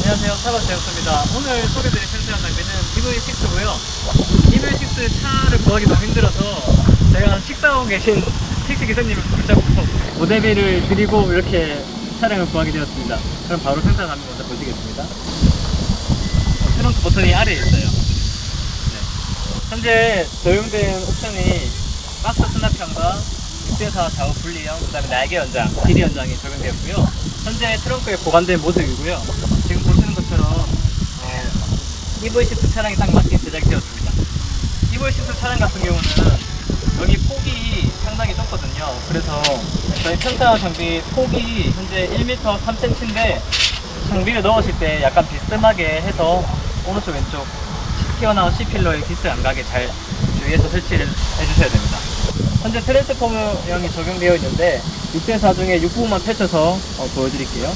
차박되었습니다. 오늘 소개드릴 센스한 장비는 EV6고요. EV6 차를 구하기 너무 힘들어서 제가 식사하고 계신 택시 기사님을 붙잡고 모델비를 드리고 이렇게 차량을 구하게 되었습니다. 그럼 바로 생산 장비 먼저 보시겠습니다. 어, 트렁크 버튼이 아래에 있어요. 네. 현재 적용된 옵션이 박스 수납형과 6대4 좌우 분리형, 그 다음에 날개 연장, 길이 연장이 적용되었고요. 현재 트렁크에 보관된 모습이고요. 지금 보시는 것처럼 어, EV6 차량이 딱 맞게 제작되었습니다. EV6 차량 같은 경우는 여기 폭이 상당히 좁거든요. 그래서 저희 편타 장비 폭이 현재 1m 3cm인데 장비를 넣으실 때 약간 비스듬하게 해서 오른쪽 왼쪽 튀어나온 C필러에 기스 안 가게 잘 주의해서 설치를 해주셔야 됩니다. 현재 트랜스포머형이 적용되어 있는데 6대4 중에 6부분만 펼쳐서 어, 보여드릴게요.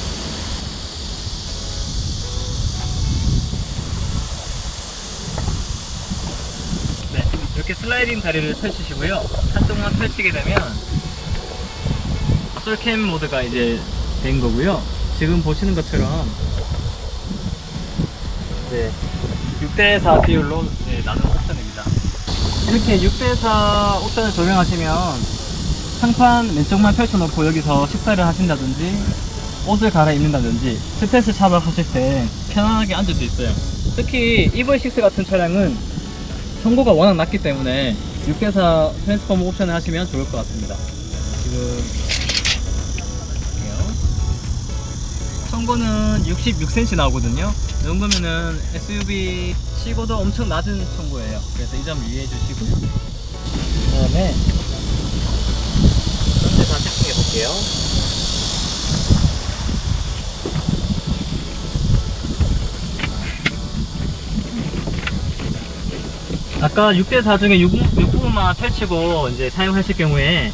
이렇게 슬라이딩 다리를 펼치시고요. 한쪽만 펼치게 되면 솔캠 모드가 이제 된 거고요. 지금 보시는 것처럼 네, 6대4 비율로 네, 나눈 옵션입니다. 이렇게 6대4 옵션을 적용하시면 상판 왼쪽만 펼쳐놓고 여기서 식사를 하신다든지 옷을 갈아입는다든지 스트레스 차박하실 때 편안하게 앉을 수 있어요. 특히 EV6 같은 차량은 청고가 워낙 낮기 때문에 6대4 트랜스포머 옵션을 하시면 좋을 것 같습니다. 지금. 청고는 66cm 나오거든요. 이 정도면은 SUV 치고도 엄청 낮은 청고예요. 그래서 이 점 유의해 주시고요. 그 다음에 현재 다 세팅해 볼게요. 아까 6대4 중에 6, 6부분만 펼치고 이제 사용하실 경우에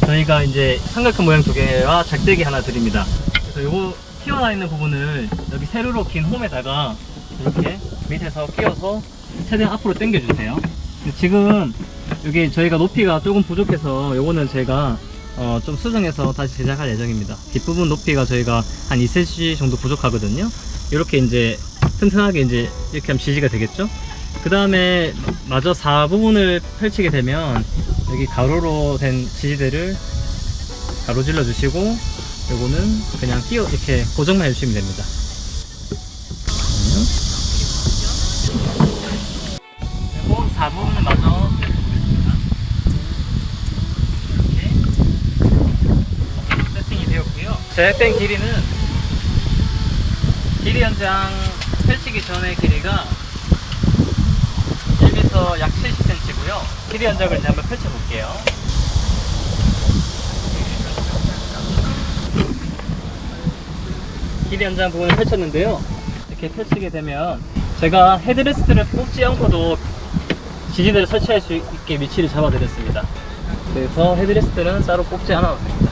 저희가 이제 삼각형 모양 두 개와 작대기 하나 드립니다. 그래서 요거 튀어나와 있는 부분을 여기 세로로 긴 홈에다가 이렇게 밑에서 끼워서 최대한 앞으로 당겨주세요. 지금 여기 저희가 높이가 조금 부족해서 요거는 제가 어, 좀 수정해서 다시 제작할 예정입니다. 뒷부분 높이가 저희가 한 2cm 정도 부족하거든요. 이렇게 이제 튼튼하게 이제 이렇게 하면 지지가 되겠죠? 그 다음에 마저 4부분을 펼치게 되면 여기 가로로 된 지지대를 가로질러 주시고 요거는 그냥 끼워 이렇게 고정만 해주시면 됩니다. 그리고 4부분을 마저. 이렇게 세팅이 되었고요. 제작된 길이는 길이 연장 펼치기 전의 길이가 1m 약 70cm고요. 길이 연장을 이제 한번 펼쳐볼게요. 길이 연장 부분을 펼쳤는데요. 이렇게 펼치게 되면 제가 헤드레스트를 뽑지 않고도 지지대를 설치할 수 있게 위치를 잡아드렸습니다. 그래서 헤드레스트는 따로 뽑지 않아도 돼요.